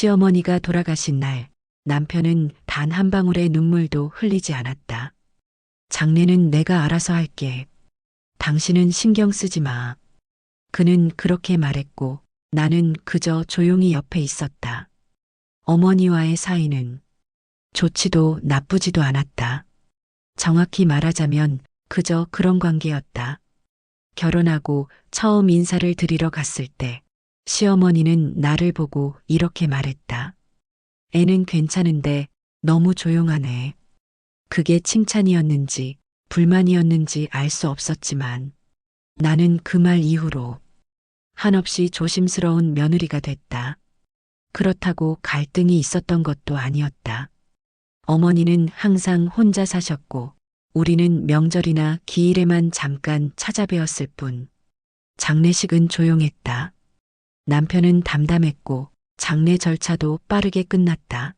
시어머니가 돌아가신 날 남편은 단 한 방울의 눈물도 흘리지 않았다. 장례는 내가 알아서 할게. 당신은 신경 쓰지 마. 그는 그렇게 말했고 나는 그저 조용히 옆에 있었다. 어머니와의 사이는 좋지도 나쁘지도 않았다. 정확히 말하자면 그저 그런 관계였다. 결혼하고 처음 인사를 드리러 갔을 때 시어머니는 나를 보고 이렇게 말했다. 애는 괜찮은데 너무 조용하네. 그게 칭찬이었는지 불만이었는지 알 수 없었지만 나는 그 말 이후로 한없이 조심스러운 며느리가 됐다. 그렇다고 갈등이 있었던 것도 아니었다. 어머니는 항상 혼자 사셨고 우리는 명절이나 기일에만 잠깐 찾아뵈었을 뿐. 장례식은 조용했다. 남편은 담담했고 장례 절차도 빠르게 끝났다.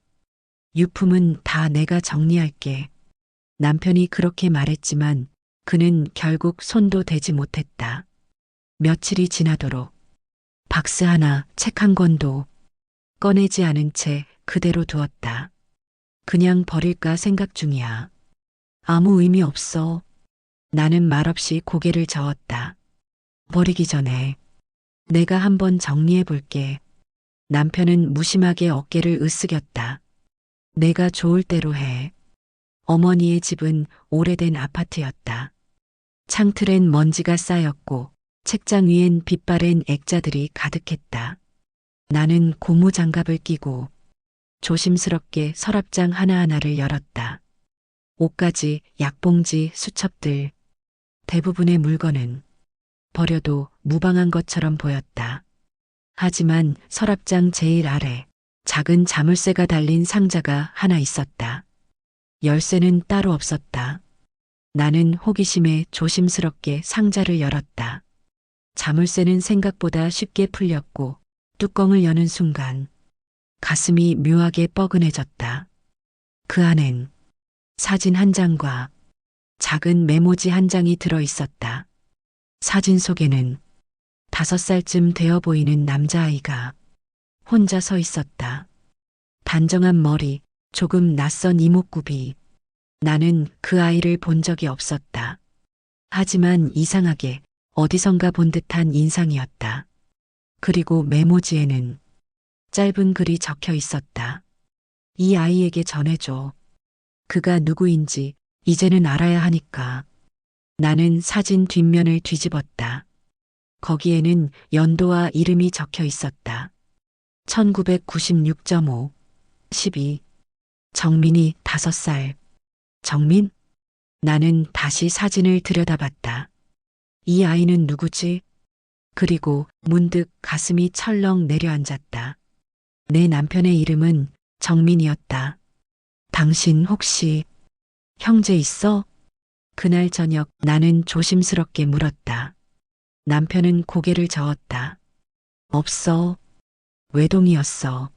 유품은 다 내가 정리할게. 남편이 그렇게 말했지만 그는 결국 손도 대지 못했다. 며칠이 지나도록 박스 하나, 책 한 권도 꺼내지 않은 채 그대로 두었다. 그냥 버릴까 생각 중이야. 아무 의미 없어. 나는 말없이 고개를 저었다. 버리기 전에 내가 한번 정리해 볼게. 남편은 무심하게 어깨를 으쓱였다. 내가 좋을 대로 해. 어머니의 집은 오래된 아파트였다. 창틀엔 먼지가 쌓였고 책장 위엔 빛바랜 액자들이 가득했다. 나는 고무 장갑을 끼고 조심스럽게 서랍장 하나하나를 열었다. 옷가지, 약봉지, 수첩들. 대부분의 물건은 버려도 무방한 것처럼 보였다. 하지만 서랍장 제일 아래 작은 자물쇠가 달린 상자가 하나 있었다. 열쇠는 따로 없었다. 나는 호기심에 조심스럽게 상자를 열었다. 자물쇠는 생각보다 쉽게 풀렸고 뚜껑을 여는 순간 가슴이 묘하게 뻐근해졌다. 그 안엔 사진 한 장과 작은 메모지 한 장이 들어 있었다. 사진 속에는 다섯 살쯤 되어 보이는 남자아이가 혼자 서 있었다. 단정한 머리, 조금 낯선 이목구비. 나는 그 아이를 본 적이 없었다. 하지만 이상하게 어디선가 본 듯한 인상이었다. 그리고 메모지에는 짧은 글이 적혀 있었다. 이 아이에게 전해줘. 그가 누구인지 이제는 알아야 하니까. 나는 사진 뒷면을 뒤집었다. 거기에는 연도와 이름이 적혀 있었다. 1996.5, 12. 정민이 5살. 정민? 나는 다시 사진을 들여다봤다. 이 아이는 누구지? 그리고 문득 가슴이 철렁 내려앉았다. 내 남편의 이름은 정민이었다. 당신 혹시 형제 있어? 그날 저녁 나는 조심스럽게 물었다. 남편은 고개를 저었다. 없어. 외동이었어.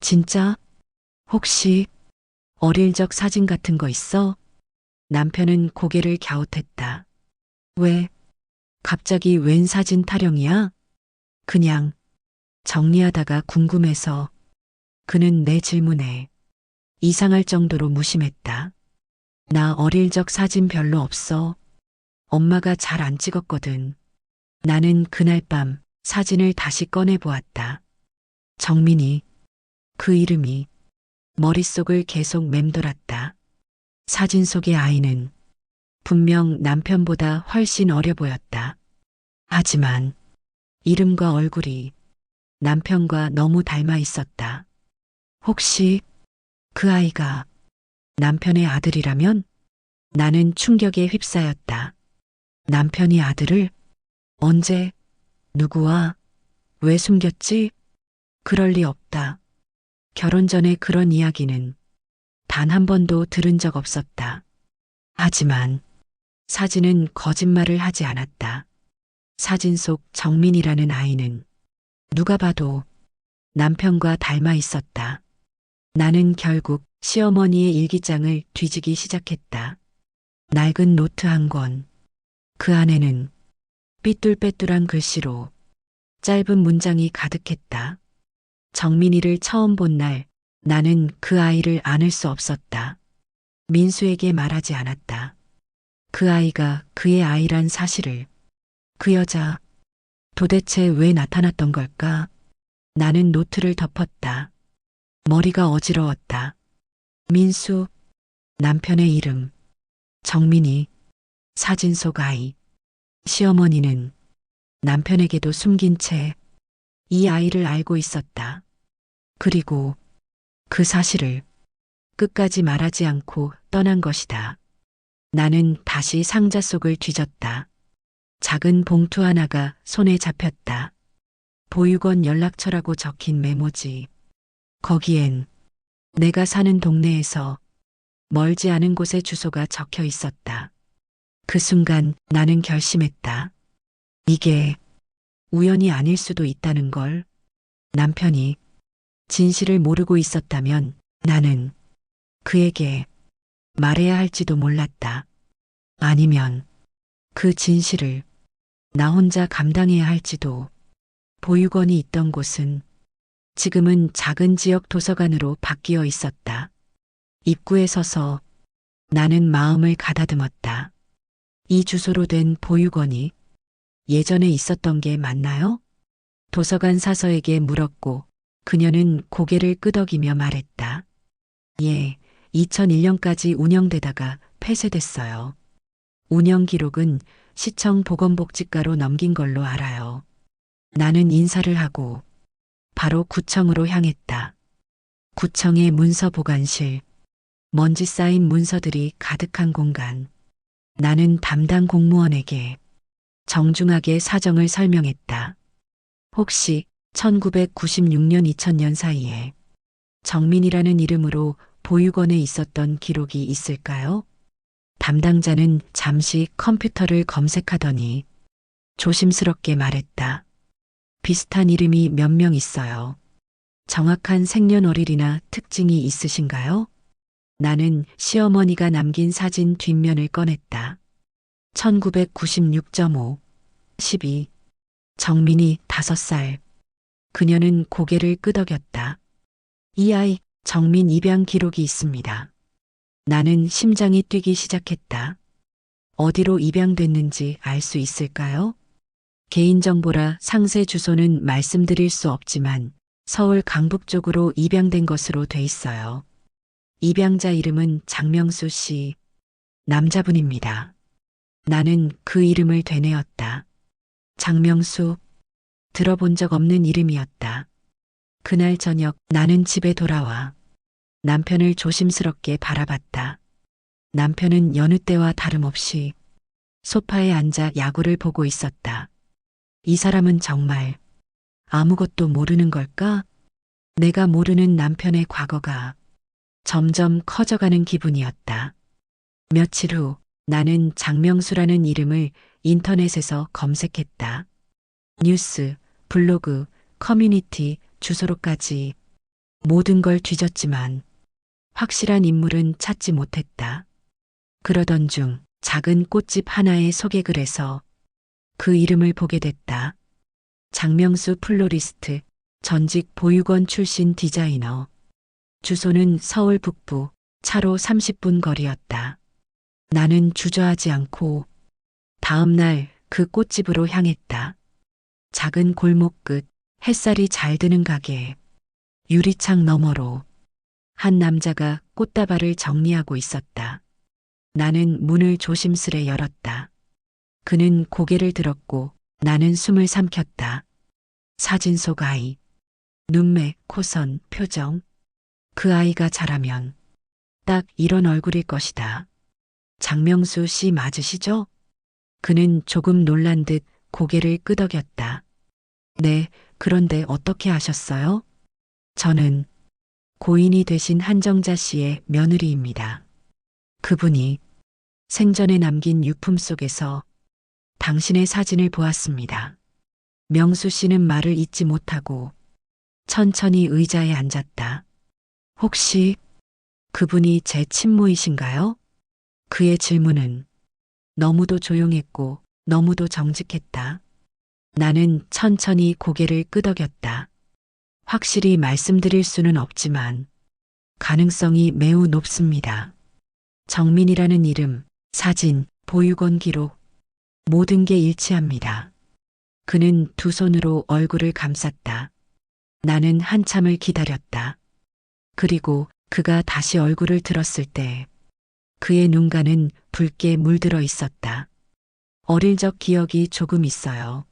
진짜? 혹시 어릴 적 사진 같은 거 있어? 남편은 고개를 갸웃했다. 왜? 갑자기 웬 사진 타령이야? 그냥 정리하다가 궁금해서 그는 내 질문에 이상할 정도로 무심했다. 나 어릴 적 사진 별로 없어. 엄마가 잘 안 찍었거든. 나는 그날 밤 사진을 다시 꺼내 보았다. 정민이 그 이름이 머릿속을 계속 맴돌았다. 사진 속의 아이는 분명 남편보다 훨씬 어려 보였다. 하지만 이름과 얼굴이 남편과 너무 닮아 있었다. 혹시 그 아이가 남편의 아들이라면 나는 충격에 휩싸였다. 남편이 아들을 언제 누구와 왜 숨겼지? 그럴 리 없다. 결혼 전에 그런 이야기는 단 한 번도 들은 적 없었다. 하지만 사진은 거짓말을 하지 않았다. 사진 속 정민이라는 아이는 누가 봐도 남편과 닮아 있었다. 나는 결국 시어머니의 일기장을 뒤지기 시작했다. 낡은 노트 한 권. 그 안에는 삐뚤빼뚤한 글씨로 짧은 문장이 가득했다. 정민이를 처음 본 날 나는 그 아이를 안을 수 없었다. 민수에게 말하지 않았다. 그 아이가 그의 아이란 사실을. 그 여자 도대체 왜 나타났던 걸까? 나는 노트를 덮었다. 머리가 어지러웠다. 민수, 남편의 이름, 정민이, 사진 속 아이, 시어머니는 남편에게도 숨긴 채 이 아이를 알고 있었다. 그리고 그 사실을 끝까지 말하지 않고 떠난 것이다. 나는 다시 상자 속을 뒤졌다. 작은 봉투 하나가 손에 잡혔다. 보육원 연락처라고 적힌 메모지. 거기엔 내가 사는 동네에서 멀지 않은 곳의 주소가 적혀 있었다. 그 순간 나는 결심했다. 이게 우연이 아닐 수도 있다는 걸. 남편이 진실을 모르고 있었다면 나는 그에게 말해야 할지도 몰랐다. 아니면 그 진실을 나 혼자 감당해야 할지도. 보육원이 있던 곳은 지금은 작은 지역 도서관으로 바뀌어 있었다. 입구에 서서 나는 마음을 가다듬었다. 이 주소로 된 보육원이 예전에 있었던 게 맞나요? 도서관 사서에게 물었고 그녀는 고개를 끄덕이며 말했다. 예, 2001년까지 운영되다가 폐쇄됐어요. 운영 기록은 시청 보건복지과로 넘긴 걸로 알아요. 나는 인사를 하고 바로 구청으로 향했다. 구청의 문서 보관실, 먼지 쌓인 문서들이 가득한 공간. 나는 담당 공무원에게 정중하게 사정을 설명했다. 혹시 1996년 2000년 사이에 정민이라는 이름으로 보육원에 있었던 기록이 있을까요? 담당자는 잠시 컴퓨터를 검색하더니 조심스럽게 말했다. 비슷한 이름이 몇 명 있어요. 정확한 생년월일이나 특징이 있으신가요? 나는 시어머니가 남긴 사진 뒷면을 꺼냈다. 1996.5, 12. 정민이 5살. 그녀는 고개를 끄덕였다. 이 아이 정민 입양 기록이 있습니다. 나는 심장이 뛰기 시작했다. 어디로 입양됐는지 알 수 있을까요? 개인정보라 상세 주소는 말씀드릴 수 없지만 서울 강북 쪽으로 입양된 것으로 돼 있어요. 입양자 이름은 장명수 씨, 남자분입니다. 나는 그 이름을 되뇌었다. 장명수, 들어본 적 없는 이름이었다. 그날 저녁 나는 집에 돌아와 남편을 조심스럽게 바라봤다. 남편은 여느 때와 다름없이 소파에 앉아 야구를 보고 있었다. 이 사람은 정말 아무것도 모르는 걸까? 내가 모르는 남편의 과거가 점점 커져가는 기분이었다. 며칠 후 나는 장명수라는 이름을 인터넷에서 검색했다. 뉴스, 블로그, 커뮤니티, 주소로까지 모든 걸 뒤졌지만 확실한 인물은 찾지 못했다. 그러던 중 작은 꽃집 하나의 소개글에서 그 이름을 보게 됐다. 장명수 플로리스트, 전직 보육원 출신 디자이너. 주소는 서울 북부, 차로 30분 거리였다. 나는 주저하지 않고 다음 날 그 꽃집으로 향했다. 작은 골목 끝 햇살이 잘 드는 가게 유리창 너머로 한 남자가 꽃다발을 정리하고 있었다. 나는 문을 조심스레 열었다. 그는 고개를 들었고 나는 숨을 삼켰다. 사진 속 아이. 눈매, 코선, 표정. 그 아이가 자라면 딱 이런 얼굴일 것이다. 장명수 씨 맞으시죠? 그는 조금 놀란 듯 고개를 끄덕였다. 네, 그런데 어떻게 아셨어요? 저는 고인이 되신 한정자 씨의 며느리입니다. 그분이 생전에 남긴 유품 속에서 당신의 사진을 보았습니다. 명수 씨는 말을 잇지 못하고 천천히 의자에 앉았다. 혹시 그분이 제 친모이신가요? 그의 질문은 너무도 조용했고 너무도 정직했다. 나는 천천히 고개를 끄덕였다. 확실히 말씀드릴 수는 없지만 가능성이 매우 높습니다. 정민이라는 이름, 사진, 보육원 기록, 모든 게 일치합니다. 그는 두 손으로 얼굴을 감쌌다. 나는 한참을 기다렸다. 그리고 그가 다시 얼굴을 들었을 때 그의 눈가는 붉게 물들어 있었다. 어릴 적 기억이 조금 있어요.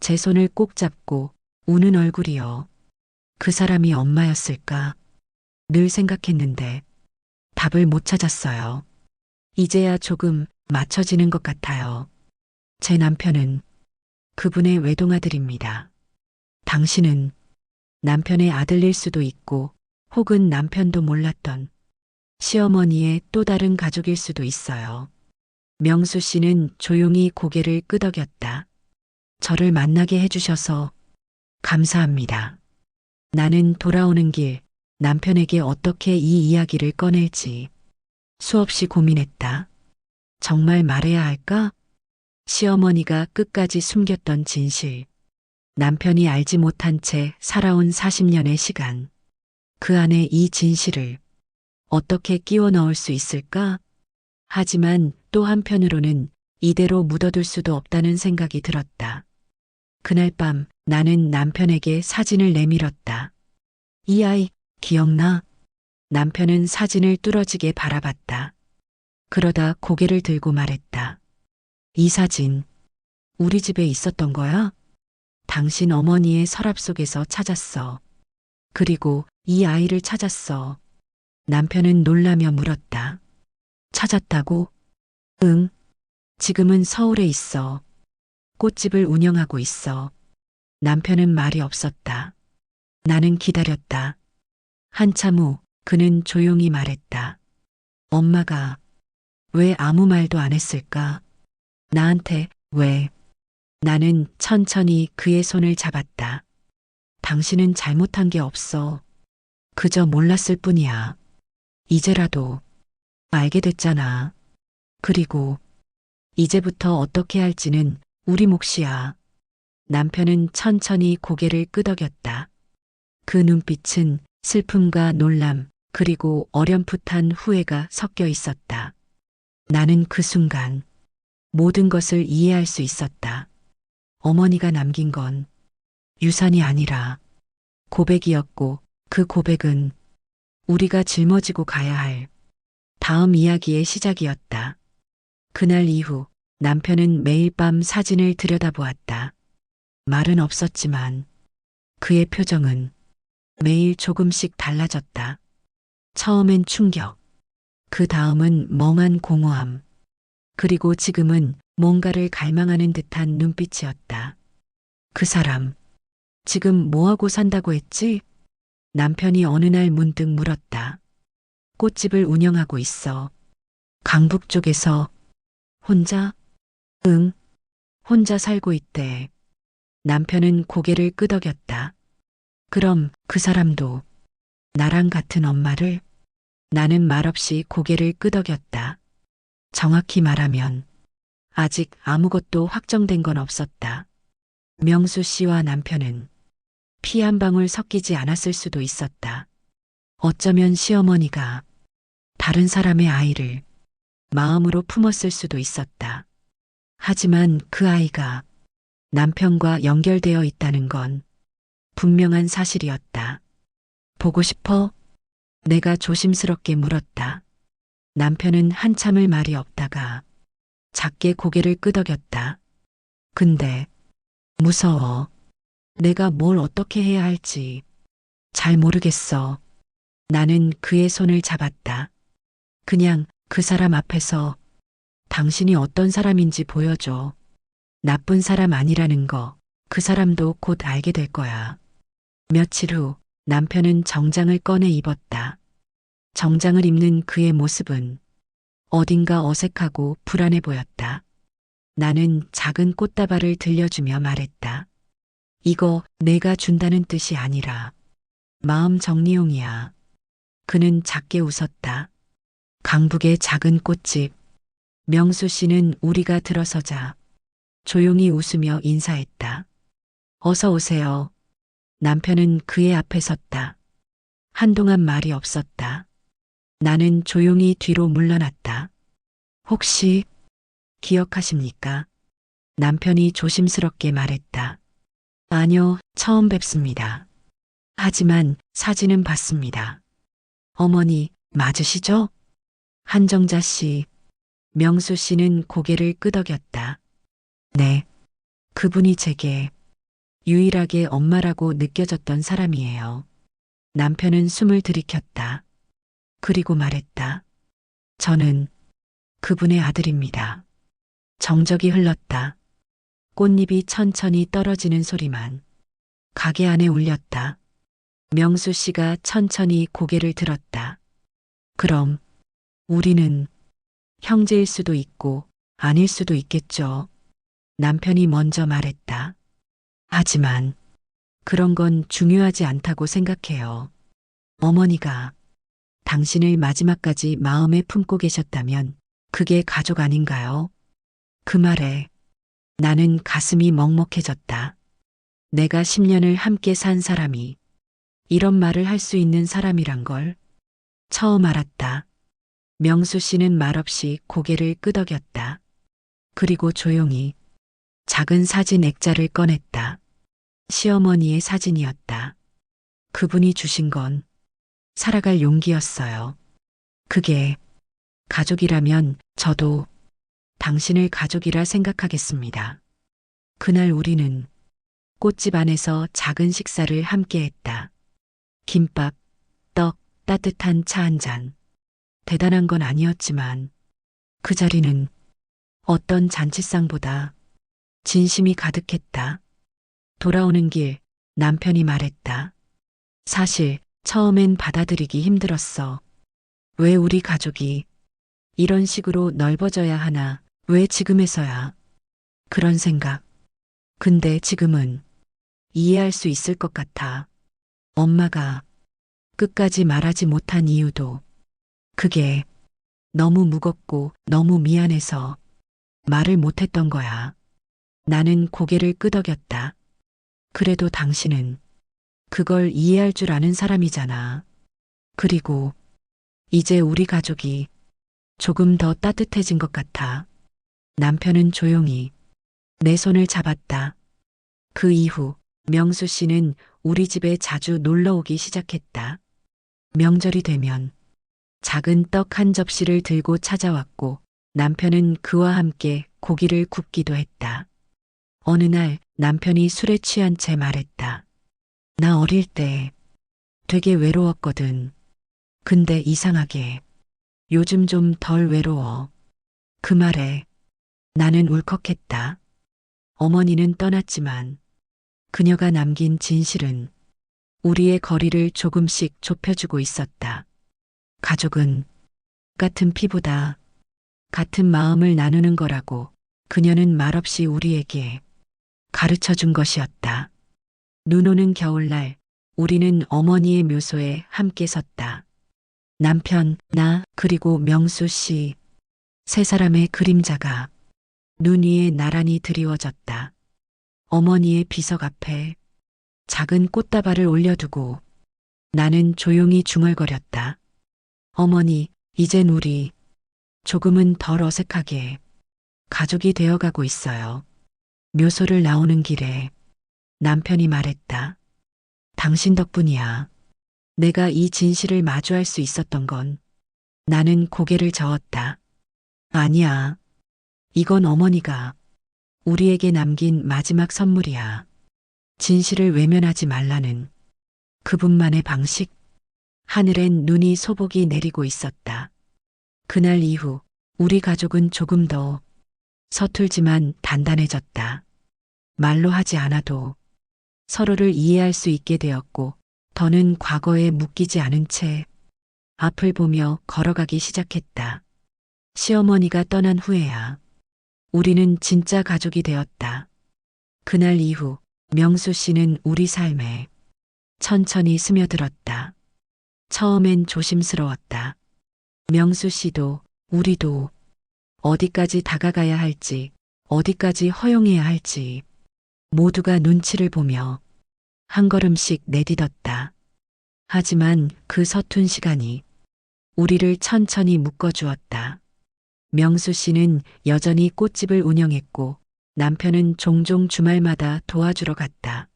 제 손을 꼭 잡고 우는 얼굴이요. 그 사람이 엄마였을까? 늘 생각했는데 답을 못 찾았어요. 이제야 조금 맞춰지는 것 같아요. 제 남편은 그분의 외동아들입니다. 당신은 남편의 아들일 수도 있고 혹은 남편도 몰랐던 시어머니의 또 다른 가족일 수도 있어요. 명수 씨는 조용히 고개를 끄덕였다. 저를 만나게 해주셔서 감사합니다. 나는 돌아오는 길 남편에게 어떻게 이 이야기를 꺼낼지 수없이 고민했다. 정말 말해야 할까? 시어머니가 끝까지 숨겼던 진실. 남편이 알지 못한 채 살아온 40년의 시간. 그 안에 이 진실을 어떻게 끼워 넣을 수 있을까? 하지만 또 한편으로는 이대로 묻어둘 수도 없다는 생각이 들었다. 그날 밤 나는 남편에게 사진을 내밀었다. 이 아이 기억나? 남편은 사진을 뚫어지게 바라봤다. 그러다 고개를 들고 말했다. 이 사진 우리 집에 있었던 거야? 당신 어머니의 서랍 속에서 찾았어. 그리고 이 아이를 찾았어. 남편은 놀라며 물었다. 찾았다고? 응. 지금은 서울에 있어. 꽃집을 운영하고 있어. 남편은 말이 없었다. 나는 기다렸다. 한참 후 그는 조용히 말했다. 엄마가 왜 아무 말도 안 했을까? 나한테 왜? 나는 천천히 그의 손을 잡았다. 당신은 잘못한 게 없어. 그저 몰랐을 뿐이야. 이제라도 알게 됐잖아. 그리고 이제부터 어떻게 할지는 우리 몫이야. 남편은 천천히 고개를 끄덕였다. 그 눈빛은 슬픔과 놀람, 그리고 어렴풋한 후회가 섞여 있었다. 나는 그 순간 모든 것을 이해할 수 있었다. 어머니가 남긴 건 유산이 아니라 고백이었고 그 고백은 우리가 짊어지고 가야 할 다음 이야기의 시작이었다. 그날 이후 남편은 매일 밤 사진을 들여다보았다. 말은 없었지만 그의 표정은 매일 조금씩 달라졌다. 처음엔 충격, 그 다음은 멍한 공허함, 그리고 지금은 뭔가를 갈망하는 듯한 눈빛이었다. 그 사람, 지금 뭐하고 산다고 했지? 남편이 어느 날 문득 물었다. 꽃집을 운영하고 있어. 강북 쪽에서 혼자? 응, 혼자 살고 있대. 남편은 고개를 끄덕였다. 그럼 그 사람도 나랑 같은 엄마를? 나는 말없이 고개를 끄덕였다. 정확히 말하면 아직 아무것도 확정된 건 없었다. 명수 씨와 남편은 피 한 방울 섞이지 않았을 수도 있었다. 어쩌면 시어머니가 다른 사람의 아이를 마음으로 품었을 수도 있었다. 하지만 그 아이가 남편과 연결되어 있다는 건 분명한 사실이었다. 보고 싶어? 내가 조심스럽게 물었다. 남편은 한참을 말이 없다가 작게 고개를 끄덕였다. 근데 무서워. 내가 뭘 어떻게 해야 할지 잘 모르겠어. 나는 그의 손을 잡았다. 그냥 그 사람 앞에서 당신이 어떤 사람인지 보여줘. 나쁜 사람 아니라는 거 그 사람도 곧 알게 될 거야. 며칠 후 남편은 정장을 꺼내 입었다. 정장을 입는 그의 모습은 어딘가 어색하고 불안해 보였다. 나는 작은 꽃다발을 들려주며 말했다. 이거 내가 준다는 뜻이 아니라 마음 정리용이야. 그는 작게 웃었다. 강북의 작은 꽃집. 명수 씨는 우리가 들어서자 조용히 웃으며 인사했다. 어서 오세요. 남편은 그의 앞에 섰다. 한동안 말이 없었다. 나는 조용히 뒤로 물러났다. 혹시 기억하십니까? 남편이 조심스럽게 말했다. 아니요, 처음 뵙습니다. 하지만 사진은 봤습니다. 어머니, 맞으시죠? 한정자 씨, 명수 씨는 고개를 끄덕였다. 네, 그분이 제게 유일하게 엄마라고 느껴졌던 사람이에요. 남편은 숨을 들이켰다. 그리고 말했다. 저는 그분의 아들입니다. 정적이 흘렀다. 꽃잎이 천천히 떨어지는 소리만 가게 안에 울렸다. 명수 씨가 천천히 고개를 들었다. 그럼 우리는 형제일 수도 있고 아닐 수도 있겠죠. 남편이 먼저 말했다. 하지만 그런 건 중요하지 않다고 생각해요. 어머니가 당신을 마지막까지 마음에 품고 계셨다면 그게 가족 아닌가요? 그 말에 나는 가슴이 먹먹해졌다. 내가 10년을 함께 산 사람이 이런 말을 할 수 있는 사람이란 걸 처음 알았다. 명수 씨는 말없이 고개를 끄덕였다. 그리고 조용히 작은 사진 액자를 꺼냈다. 시어머니의 사진이었다. 그분이 주신 건 살아갈 용기였어요. 그게 가족이라면 저도 당신을 가족이라 생각하겠습니다. 그날 우리는 꽃집 안에서 작은 식사를 함께 했다. 김밥, 떡, 따뜻한 차 한 잔. 대단한 건 아니었지만 그 자리는 어떤 잔치상보다 진심이 가득했다. 돌아오는 길 남편이 말했다. 사실 처음엔 받아들이기 힘들었어. 왜 우리 가족이 이런 식으로 넓어져야 하나? 왜 지금에서야? 그런 생각. 근데 지금은 이해할 수 있을 것 같아. 엄마가 끝까지 말하지 못한 이유도 그게 너무 무겁고 너무 미안해서 말을 못했던 거야. 나는 고개를 끄덕였다. 그래도 당신은 그걸 이해할 줄 아는 사람이잖아. 그리고 이제 우리 가족이 조금 더 따뜻해진 것 같아. 남편은 조용히 내 손을 잡았다. 그 이후 명수 씨는 우리 집에 자주 놀러 오기 시작했다. 명절이 되면 작은 떡 한 접시를 들고 찾아왔고 남편은 그와 함께 고기를 굽기도 했다. 어느 날 남편이 술에 취한 채 말했다. 나 어릴 때 되게 외로웠거든. 근데 이상하게 요즘 좀 덜 외로워. 그 말에 나는 울컥했다. 어머니는 떠났지만 그녀가 남긴 진실은 우리의 거리를 조금씩 좁혀주고 있었다. 가족은 같은 피보다 같은 마음을 나누는 거라고 그녀는 말없이 우리에게 가르쳐 준 것이었다. 눈 오는 겨울날 우리는 어머니의 묘소에 함께 섰다. 남편, 나, 그리고 명수 씨. 세 사람의 그림자가 눈 위에 나란히 드리워졌다. 어머니의 비석 앞에 작은 꽃다발을 올려두고 나는 조용히 중얼거렸다. 어머니, 이젠 우리 조금은 덜 어색하게 가족이 되어가고 있어요. 묘소를 나오는 길에 남편이 말했다. 당신 덕분이야. 내가 이 진실을 마주할 수 있었던 건 나는 고개를 저었다. 아니야. 이건 어머니가 우리에게 남긴 마지막 선물이야. 진실을 외면하지 말라는 그분만의 방식. 하늘엔 눈이 소복이 내리고 있었다. 그날 이후 우리 가족은 조금 더 서툴지만 단단해졌다. 말로 하지 않아도 서로를 이해할 수 있게 되었고 더는 과거에 묶이지 않은 채 앞을 보며 걸어가기 시작했다. 시어머니가 떠난 후에야 우리는 진짜 가족이 되었다. 그날 이후 명수 씨는 우리 삶에 천천히 스며들었다. 처음엔 조심스러웠다. 명수 씨도 우리도 어디까지 다가가야 할지, 어디까지 허용해야 할지 모두가 눈치를 보며 한 걸음씩 내딛었다. 하지만 그 서툰 시간이 우리를 천천히 묶어주었다. 명수 씨는 여전히 꽃집을 운영했고 남편은 종종 주말마다 도와주러 갔다.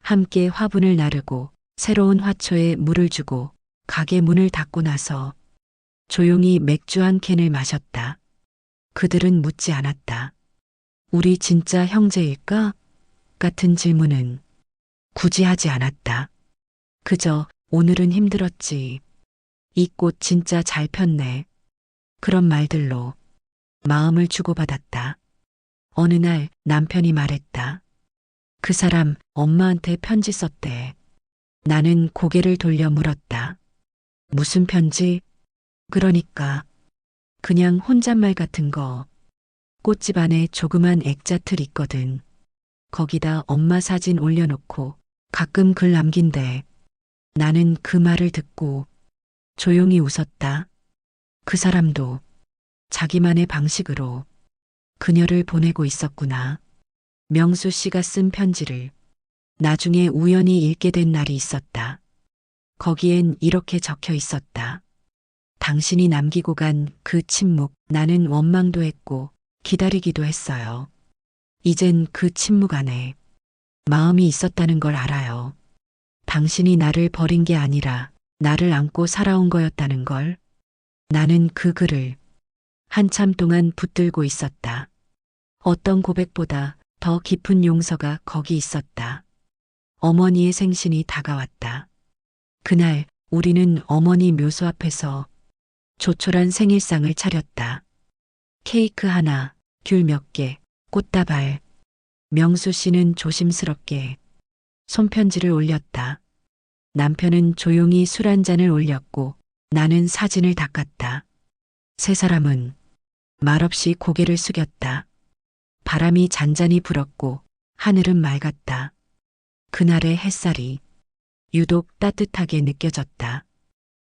함께 화분을 나르고 새로운 화초에 물을 주고 가게 문을 닫고 나서 조용히 맥주 한 캔을 마셨다. 그들은 묻지 않았다. 우리 진짜 형제일까? 같은 질문은 굳이 하지 않았다. 그저 오늘은 힘들었지. 이 꽃 진짜 잘 폈네. 그런 말들로 마음을 주고받았다. 어느 날 남편이 말했다. 그 사람 엄마한테 편지 썼대. 나는 고개를 돌려 물었다. 무슨 편지? 그러니까 그냥 혼잣말 같은 거. 꽃집 안에 조그만 액자틀 있거든. 거기다 엄마 사진 올려놓고 가끔 글 남긴대. 나는 그 말을 듣고 조용히 웃었다. 그 사람도 자기만의 방식으로 그녀를 보내고 있었구나. 명수 씨가 쓴 편지를 나중에 우연히 읽게 된 날이 있었다. 거기엔 이렇게 적혀 있었다. 당신이 남기고 간 그 침묵, 나는 원망도 했고 기다리기도 했어요. 이젠 그 침묵 안에 마음이 있었다는 걸 알아요. 당신이 나를 버린 게 아니라 나를 안고 살아온 거였다는 걸. 나는 그 글을 한참 동안 붙들고 있었다. 어떤 고백보다 더 깊은 용서가 거기 있었다. 어머니의 생신이 다가왔다. 그날 우리는 어머니 묘소 앞에서 조촐한 생일상을 차렸다. 케이크 하나, 귤 몇 개, 꽃다발. 명수 씨는 조심스럽게 손편지를 올렸다. 남편은 조용히 술 한 잔을 올렸고 나는 사진을 닦았다. 세 사람은 말없이 고개를 숙였다. 바람이 잔잔히 불었고 하늘은 맑았다. 그날의 햇살이 유독 따뜻하게 느껴졌다.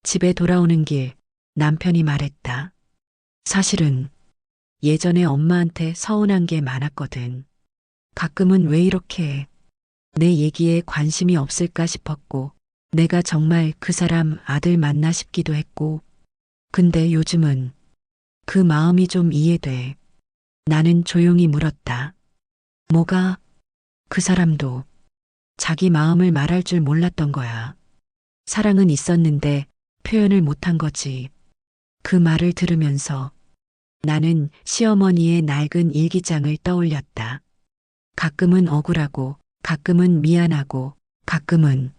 집에 돌아오는 길 남편이 말했다. 사실은 예전에 엄마한테 서운한 게 많았거든. 가끔은 왜 이렇게 해? 내 얘기에 관심이 없을까 싶었고, 내가 정말 그 사람 아들 맞나 싶기도 했고, 근데 요즘은 그 마음이 좀 이해돼. 나는 조용히 물었다. 뭐가? 그 사람도 자기 마음을 말할 줄 몰랐던 거야. 사랑은 있었는데 표현을 못한 거지. 그 말을 들으면서 나는 시어머니의 낡은 일기장을 떠올렸다. 가끔은 억울하고, 가끔은 미안하고, 가끔은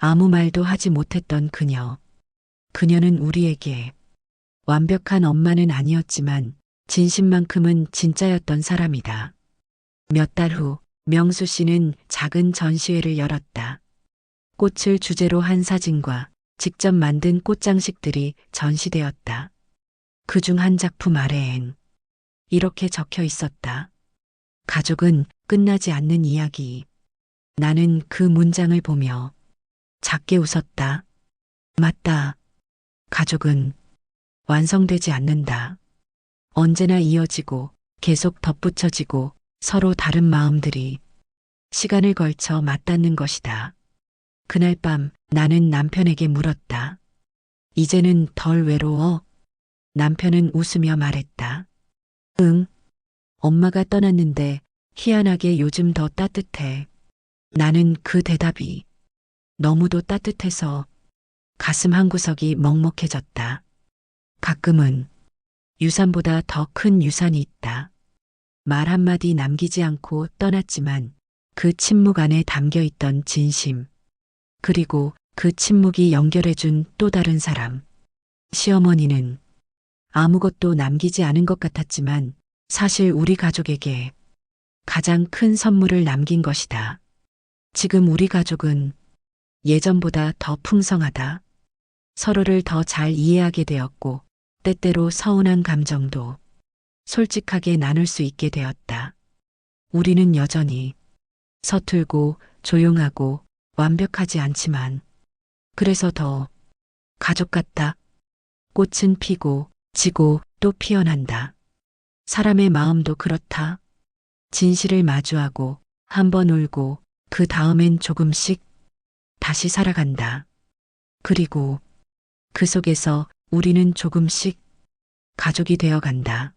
아무 말도 하지 못했던 그녀. 그녀는 우리에게 완벽한 엄마는 아니었지만 진심만큼은 진짜였던 사람이다. 몇 달 후 명수 씨는 작은 전시회를 열었다. 꽃을 주제로 한 사진과 직접 만든 꽃장식들이 전시되었다. 그 중 한 작품 아래엔 이렇게 적혀 있었다. 가족은 끝나지 않는 이야기. 나는 그 문장을 보며 작게 웃었다. 맞다. 가족은 완성되지 않는다. 언제나 이어지고 계속 덧붙여지고 서로 다른 마음들이 시간을 걸쳐 맞닿는 것이다. 그날 밤 나는 남편에게 물었다. 이제는 덜 외로워? 남편은 웃으며 말했다. 응. 엄마가 떠났는데 희한하게 요즘 더 따뜻해. 나는 그 대답이 너무도 따뜻해서 가슴 한구석이 먹먹해졌다. 가끔은 유산보다 더 큰 유산이 있다. 말 한마디 남기지 않고 떠났지만 그 침묵 안에 담겨 있던 진심. 그리고 그 침묵이 연결해준 또 다른 사람. 시어머니는 아무것도 남기지 않은 것 같았지만 사실 우리 가족에게 가장 큰 선물을 남긴 것이다. 지금 우리 가족은 예전보다 더 풍성하다. 서로를 더 잘 이해하게 되었고, 때때로 서운한 감정도 솔직하게 나눌 수 있게 되었다. 우리는 여전히 서툴고 조용하고 완벽하지 않지만, 그래서 더 가족 같다. 꽃은 피고 지고 또 피어난다. 사람의 마음도 그렇다. 진실을 마주하고 한 번 울고 그 다음엔 조금씩 다시 살아간다. 그리고 그 속에서 우리는 조금씩 가족이 되어 간다.